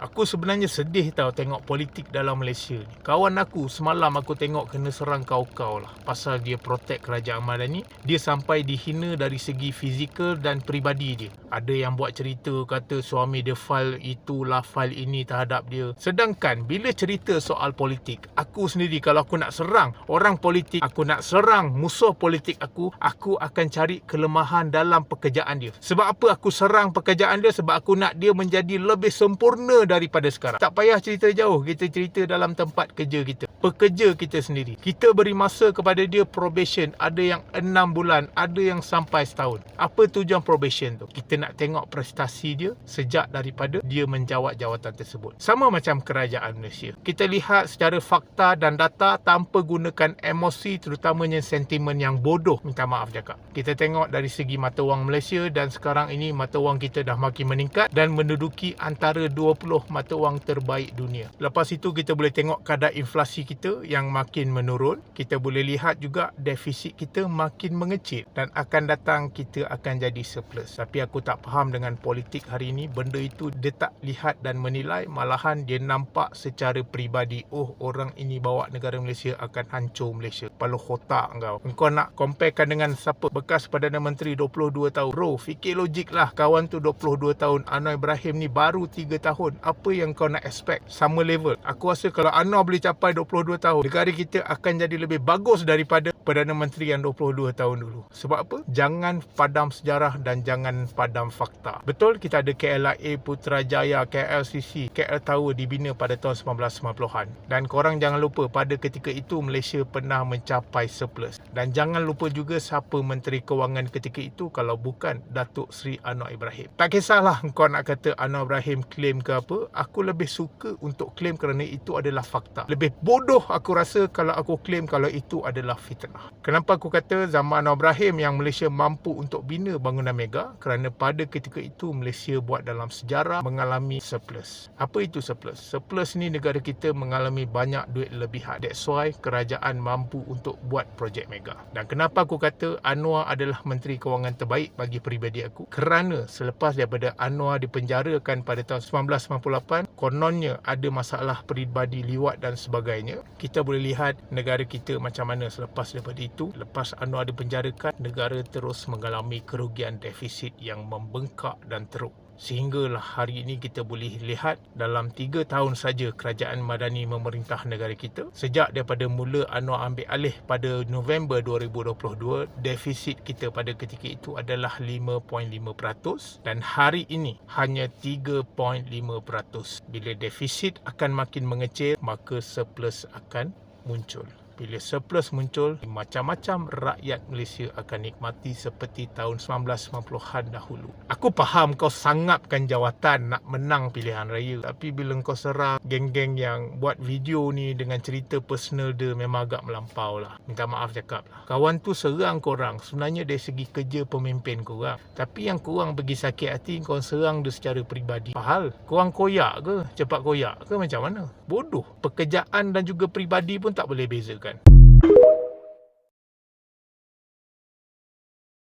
Aku sebenarnya sedih tau tengok politik dalam Malaysia ni. Kawan aku semalam aku tengok kena serang kau-kau lah. Pasal dia protek kerajaan Madani. Dia sampai dihina dari segi fizikal dan peribadi dia. Ada yang buat cerita kata suami dia file itulah file ini terhadap dia. Sedangkan bila cerita soal politik, aku sendiri kalau aku nak serang orang politik, aku nak serang musuh politik aku, aku akan cari kelemahan dalam pekerjaan dia. Sebab apa aku serang pekerjaan dia? Sebab aku nak dia menjadi lebih sempurna daripada sekarang. Tak payah cerita jauh, kita cerita dalam tempat kerja kita. Pekerja kita sendiri. Kita beri masa kepada dia probation. Ada yang 6 bulan, ada yang sampai setahun. Apa tujuan probation tu? Kita nak tengok prestasi dia sejak daripada dia menjawat jawatan tersebut. Sama macam kerajaan Malaysia. Kita lihat secara fakta dan data tanpa gunakan emosi terutamanya sentimen yang bodoh. Minta maaf cakap. Kita tengok dari segi mata wang Malaysia dan sekarang ini mata wang kita dah makin meningkat dan menduduki antara 20 mata wang terbaik dunia. Lepas itu kita boleh tengok kadar inflasi kita yang makin menurun. Kita boleh lihat juga defisit kita makin mengecil dan akan datang kita akan jadi surplus. Tapi aku tak faham dengan politik hari ini. Benda itu dia tak lihat dan menilai. Malahan dia nampak secara peribadi. Oh orang ini bawa negara Malaysia akan hancur Malaysia. Kepala otak kau. Kau nak comparekan dengan siapa bekas Perdana Menteri 22 tahun. Bro, fikir logik lah. Kawan tu 22 tahun. Anwar Ibrahim ni baru 3 tahun. Apa yang kau nak expect? Sama level. Aku rasa kalau Anwar boleh capai 22 tahun, negara kita akan jadi lebih bagus daripada Perdana Menteri yang 22 tahun dulu. Sebab apa? Jangan padam sejarah dan jangan padam fakta. Betul kita ada KLIA Putrajaya, KLCC, KL Tower dibina pada tahun 1990-an. Dan korang jangan lupa pada ketika itu Malaysia pernah mencapai surplus. Dan jangan lupa juga siapa Menteri Kewangan ketika itu kalau bukan Datuk Seri Anwar Ibrahim. Tak kisahlah kau nak kata Anwar Ibrahim claim ke apa, aku lebih suka untuk claim kerana itu adalah fakta. Lebih bodoh aku rasa kalau aku claim kalau itu adalah fitnah. Kenapa aku kata zaman Ibrahim yang Malaysia mampu untuk bina bangunan mega? Kerana pada ketika itu Malaysia buat dalam sejarah mengalami surplus. Apa itu surplus? Surplus ni negara kita mengalami banyak duit lebihan. That's why kerajaan mampu untuk buat projek mega. Dan kenapa aku kata Anwar adalah Menteri Kewangan terbaik bagi peribadi aku? Kerana selepas daripada Anwar dipenjarakan pada tahun 1998, kononnya ada masalah peribadi liwat dan sebagainya. Kita boleh lihat negara kita macam mana selepas daripada itu. Lepas Anwar dipenjarakan, negara terus mengalami kerugian defisit yang membengkak dan teruk. Sehinggalah hari ini kita boleh lihat dalam 3 tahun saja kerajaan Madani memerintah negara kita. Sejak daripada mula Anwar ambil alih pada November 2022, defisit kita pada ketika itu adalah 5.5% dan hari ini hanya 3.5%. Bila defisit akan makin mengecil, maka surplus akan muncul. Bila surplus muncul, macam-macam rakyat Malaysia akan nikmati seperti tahun 1990-an dahulu. Aku faham kau sangapkan jawatan nak menang pilihan raya. Tapi bila kau serang geng-geng yang buat video ni dengan cerita personal dia memang agak melampau lah. Minta maaf cakap lah. Kawan tu serang korang. Sebenarnya dari segi kerja pemimpin korang. Tapi yang korang pergi sakit hati, kau serang dia secara peribadi. Pahal, korang koyak ke? Cepat koyak ke macam mana? Bodoh. Pekerjaan dan juga peribadi pun tak boleh bezakan.